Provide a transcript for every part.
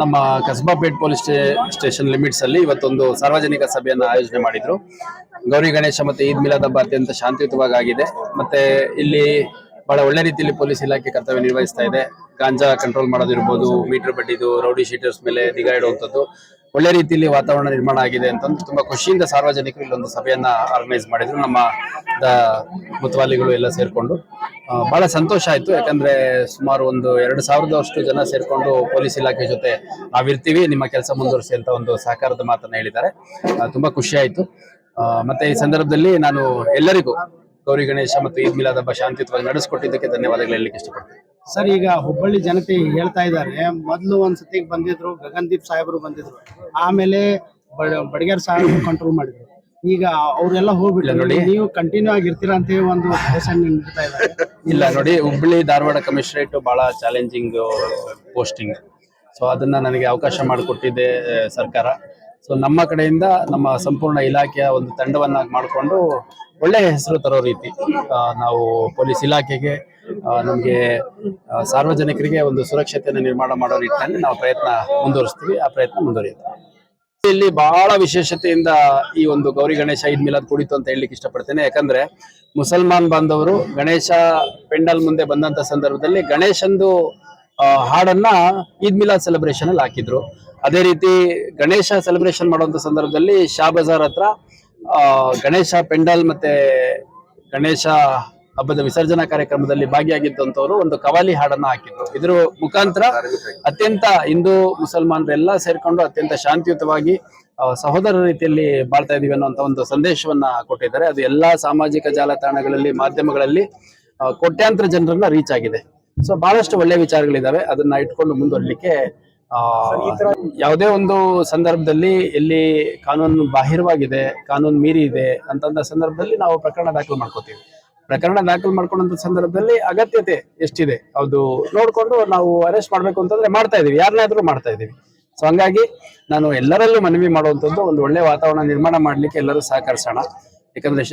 ನಮ್ಮ ಕಸ್ಬಾಪೇಟ್ ಪೊಲೀಸ್ ಸ್ಟೇ- station limits ಅಲ್ಲಿ ಇವತ್ತೊಂದು ಸಾರ್ವಜನಿಕ ಸಭೆಯನ್ನು ಆಯೋಜನೆ ಮಾಡಿದ್ರು. ಗೌರಿ ಗಣೇಶ ಮತ್ತೆ ಈದ್ ಮಿಲಾದ್ ಹಬ್ಬ ಅತ್ಯಂತ ಶಾಂತಿಯುತವಾಗಿ ಆಗಿದೆ ಮತ್ತೆ ಇಲ್ಲಿ ಬಹಳ ಒಳ್ಳೆ ರೀತಿಯಲ್ಲಿ ಪೊಲೀಸ್ ಇಲಾಖೆ ಕರ್ತವ್ಯ ನಿರ್ವಹಿಸ್ತಾ ಇದೆ. ಗಾಂಜಾ ಕಂಟ್ರೋಲ್ ಮಾಡೋದಿರ್ಬೋದು, ಮೀಟರ್ ಬಡ್ಡಿದು, ರೌಡಿ ಶೀಟರ್ಸ್ ಮೇಲೆ ನಿಗಾ ಇಡುವಂಥದ್ದು. ಒಳ್ಳೆ ರೀತಿಯಲ್ಲಿ ವಾತಾವರಣ ನಿರ್ಮಾಣ ಆಗಿದೆ ಅಂತಂದು ತುಂಬಾ ಖುಷಿಯಿಂದ ಸಾರ್ವಜನಿಕರು ಇಲ್ಲೊಂದು ಸಭೆಯನ್ನ ಆರ್ಗನೈಸ್ ಮಾಡಿದ್ರು. ನಮ್ಮ ಮುತುವಾಲಿಗಳು ಎಲ್ಲ ಸೇರ್ಕೊಂಡು. ಬಹಳ ಸಂತೋಷ ಆಯ್ತು. ಯಾಕಂದ್ರೆ ಸುಮಾರು ಒಂದು ಎರಡು ಸಾವಿರದಷ್ಟು ಜನ ಸೇರ್ಕೊಂಡು ಪೊಲೀಸ್ ಇಲಾಖೆ ಜೊತೆ ನಾವಿರ್ತೀವಿ. ನಿಮ್ಮ ಕೆಲಸ ಮುಂದುವರಿಸಿ ಅಂತ ಒಂದು ಸಹಕಾರದ ಮಾತನ್ನ ಹೇಳಿದ್ದಾರೆ. ತುಂಬಾ ಖುಷಿ ಆಯ್ತು. ಮತ್ತೆ ಈ ಸಂದರ್ಭದಲ್ಲಿ ನಾನು ಎಲ್ಲರಿಗೂ ಗೌರಿ ಗಣೇಶ ಮತ್ತು ಈದ್ ಮಿಲಾದ್ ಹಬ್ಬ ಶಾಂತಿಯುತವಾಗಿ ನಡೆಸಿಕೊಟ್ಟಿದ್ದಕ್ಕೆ ಧನ್ಯವಾದಗಳು ಹೇಳಲಿಕ್ಕೆ ಇಷ್ಟಪಡ್ತೀನಿ. ಸರ್ ಈಗ ಹುಬ್ಬಳ್ಳಿ ಜನತೆ ಹೇಳ್ತಾ ಇದ್ದಾರೆ. ಮೊದಲು ಒಂದ್ಸತಿ ಬಂದಿದ್ರು ಗಗನ್ದೀಪ್ ಸಾಹೇಬರು ಬಂದಿದ್ರು. ಆಮೇಲೆ ಬಡ- ಬಡಗೇರ್ ಸಾಹೇಬರು ಕಂಟ್ರೋಲ್ ಮಾಡಿದ್ರು. ಈಗ ಅವರೆಲ್ಲ ಹೋಗ್ಬಿಟ್ಟು ನೋಡಿ. ನೀವು ಕಂಟಿನ್ಯೂ ಆಗಿರ್ತೀರಾ ಅಂತ ಹೇಳಿ ಒಂದು ಭರವಸೆ ನೀಡ್ತಾ ಇದ್ದಾರೆ ಇಲ್ಲ ನೋಡಿ ಹುಬ್ಬಳ್ಳಿ ಧಾರವಾಡ ಕಮಿಷನರೇಟ್ ಬಹಳ ಚಾಲೆಂಜಿಂಗ್ ಪೋಸ್ಟಿಂಗ್ ಸೊ ಅದನ್ನ ನನಗೆ ಅವಕಾಶ ಮಾಡಿಕೊಟ್ಟಿದೆ ಸರ್ಕಾರ. ಸೊ ನಮ್ಮ ಕಡೆಯಿಂದ ನಮ್ಮ ಸಂಪೂರ್ಣ ಇಲಾಖೆಯ ಒಂದು ತಂಡವನ್ನಾಗಿ ಮಾಡಿಕೊಂಡು ಒಳ್ಳೆ ಹೆಸರು ತರೋ ರೀತಿ ನಾವು ಪೊಲೀಸ್ ಇಲಾಖೆಗೆ ನಮಗೆ ಸಾರ್ವಜನಿಕರಿಗೆ ಒಂದು ಸುರಕ್ಷತೆಯನ್ನು ನಿರ್ಮಾಣ ಮಾಡೋ ನಿಟ್ಟಿನಲ್ಲಿ ನಾವು ಪ್ರಯತ್ನ ಮುಂದುವರಿಸ್ತೀವಿ. ಆ ಪ್ರಯತ್ನ ಮುಂದುವರಿಯುತ್ತೆ. ಇಲ್ಲಿ ಬಹಳ ವಿಶೇಷತೆಯಿಂದ ಈ ಒಂದು ಗೌರಿ ಗಣೇಶ ಈದ್ ಮಿಲಾದ್ ಕುಡಿತು ಅಂತ ಹೇಳಲಿಕ್ಕೆ ಇಷ್ಟಪಡ್ತೇನೆ. ಯಾಕಂದ್ರೆ ಮುಸಲ್ಮಾನ್ ಬಾಂಧವರು ಗಣೇಶ ಪೆಂಡಲ್ ಮುಂದೆ ಬಂದಂತ ಸಂದರ್ಭದಲ್ಲಿ ಗಣೇಶಂದು ಹಾಡನ್ನ ಈದ್ ಮಿಲಾದ್ ಸೆಲೆಬ್ರೇಷನ್ ಅಲ್ಲಿ ಹಾಕಿದ್ರು. ಅದೇ ರೀತಿ ಗಣೇಶ ಸೆಲೆಬ್ರೇಷನ್ ಮಾಡುವಂತ ಸಂದರ್ಭದಲ್ಲಿ ಶಾ ಬಜಾರ್ ಹತ್ರ ಗಣೇಶ ಪೆಂಡಲ್ ಮತ್ತೆ ಗಣೇಶ ಹಬ್ಬದ ವಿಸರ್ಜನಾ ಕಾರ್ಯಕ್ರಮದಲ್ಲಿ ಭಾಗಿಯಾಗಿದ್ದಂತವರು ಒಂದು ಕವಾಲಿ ಹಾಡನ್ನ ಹಾಕಿದ್ರು. ಇದ್ರ ಮುಖಾಂತರ ಅತ್ಯಂತ ಹಿಂದೂ ಮುಸಲ್ಮಾನರೆಲ್ಲ ಸೇರ್ಕೊಂಡು ಅತ್ಯಂತ ಶಾಂತಿಯುತವಾಗಿ ಸಹೋದರ ರೀತಿಯಲ್ಲಿ ಬಾಳ್ತಾ ಇದೀವಿ ಅನ್ನುವಂತ ಒಂದು ಸಂದೇಶವನ್ನ ಕೊಟ್ಟಿದ್ದಾರೆ. ಅದು ಎಲ್ಲಾ ಸಾಮಾಜಿಕ ಜಾಲತಾಣಗಳಲ್ಲಿ, ಮಾಧ್ಯಮಗಳಲ್ಲಿ ಕೋಟ್ಯಾಂತರ ಜನರನ್ನ ರೀಚ್ ಆಗಿದೆ. ಸೊ ಬಹಳಷ್ಟು ಒಳ್ಳೆ ವಿಚಾರಗಳಿದಾವೆ. ಅದನ್ನ ಇಟ್ಕೊಂಡು ಮುಂದುವರಲಿಕ್ಕೆ ಯಾವುದೇ ಒಂದು ಸಂದರ್ಭದಲ್ಲಿ ಎಲ್ಲಿ ಕಾನೂನು ಬಾಹಿರವಾಗಿದೆ, ಕಾನೂನು ಮೀರಿ ಇದೆ ಅಂತಂದ ಸಂದರ್ಭದಲ್ಲಿ ನಾವು ಪ್ರಕರಣ ದಾಖಲು ಮಾಡ್ಕೋತೀವಿ. ಪ್ರಕರಣ ದಾಖಲು ಮಾಡ್ಕೊಂಡಂತ ಸಂದರ್ಭದಲ್ಲಿ ಅಗತ್ಯತೆ ಎಷ್ಟಿದೆ ಅದು ನೋಡ್ಕೊಂಡು ನಾವು ಅರೆಸ್ಟ್ ಮಾಡ್ಬೇಕು ಅಂತಂದ್ರೆ ಮಾಡ್ತಾ ಇದೀವಿ. ಯಾರನ್ನಾದ್ರೂ ಮಾಡ್ತಾ ಇದೀವಿ. ಸೊ ಹಂಗಾಗಿ ನಾನು ಎಲ್ಲರಲ್ಲೂ ಮನವಿ ಮಾಡುವಂಥದ್ದು ಒಂದು ಒಳ್ಳೆ ವಾತಾವರಣ ನಿರ್ಮಾಣ ಮಾಡ್ಲಿಕ್ಕೆ ಎಲ್ಲರೂ ಸಹಕರಿಸೋಣ. ಯಾಕಂದ್ರೆ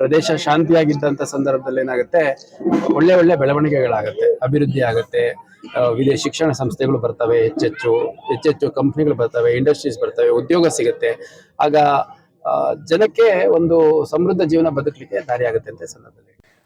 ಪ್ರದೇಶ ಶಾಂತಿಯಾಗಿದ್ದಂತ ಸಂದರ್ಭದಲ್ಲಿ ಏನಾಗುತ್ತೆ, ಒಳ್ಳೆ ಒಳ್ಳೆ ಬೆಳವಣಿಗೆಗಳಾಗುತ್ತೆ, ಅಭಿವೃದ್ಧಿ ಆಗುತ್ತೆ. ವಿದೇಶಿ ಶಿಕ್ಷಣ ಸಂಸ್ಥೆಗಳು ಬರ್ತವೆ ಹೆಚ್ಚೆಚ್ಚು ಹೆಚ್ಚೆಚ್ಚು ಕಂಪ್ನಿಗಳು ಬರ್ತವೆ ಇಂಡಸ್ಟ್ರೀಸ್ ಬರ್ತವೆ, ಉದ್ಯೋಗ ಸಿಗುತ್ತೆ. ಆಗ ಜನಕ್ಕೆ ಒಂದು ಸಮೃದ್ಧ ಜೀವನ ಬದುಕಲಿಕ್ಕೆ ದಾರಿ ಆಗುತ್ತೆ ಅಂತ ಸಂದರ್ಭದಲ್ಲಿ